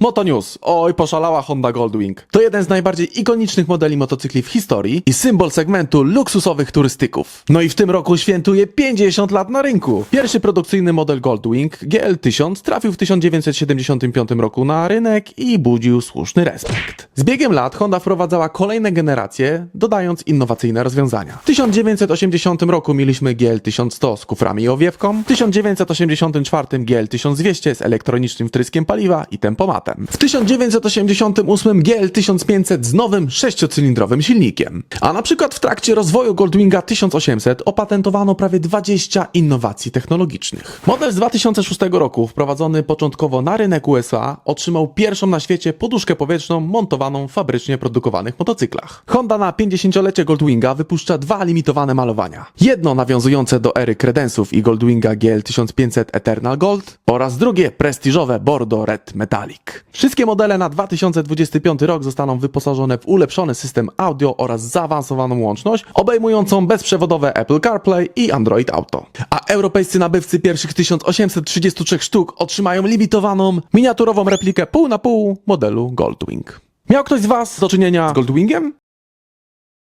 Moto News. Oj, poszalała Honda Goldwing. To jeden z najbardziej ikonicznych modeli motocykli w historii i symbol segmentu luksusowych turystyków. No i w tym roku świętuje 50 lat na rynku. Pierwszy produkcyjny model Goldwing, GL1000, trafił w 1975 roku na rynek i budził słuszny respekt. Z biegiem lat Honda wprowadzała kolejne generacje, dodając innowacyjne rozwiązania. W 1980 roku mieliśmy GL1100 z kuframi i owiewką, w 1984 GL1200 z elektronicznym wtryskiem paliwa i tempomatem. W 1988 GL1500 z nowym sześciocylindrowym silnikiem. A na przykład w trakcie rozwoju Goldwinga 1800 opatentowano prawie 20 innowacji technologicznych. Model z 2006 roku, wprowadzony początkowo na rynek USA, otrzymał pierwszą na świecie poduszkę powietrzną montowaną w fabrycznie produkowanych motocyklach. Honda na 50-lecie Goldwinga wypuszcza dwa limitowane malowania. Jedno nawiązujące do ery kredensów i Goldwinga GL1500 Eternal Gold oraz drugie prestiżowe Bordeaux Red Metallic. Wszystkie modele na 2025 rok zostaną wyposażone w ulepszony system audio oraz zaawansowaną łączność obejmującą bezprzewodowe Apple CarPlay i Android Auto. A europejscy nabywcy pierwszych 1833 sztuk otrzymają limitowaną, miniaturową replikę pół na pół modelu Goldwing. Miał ktoś z Was do czynienia z Goldwingiem?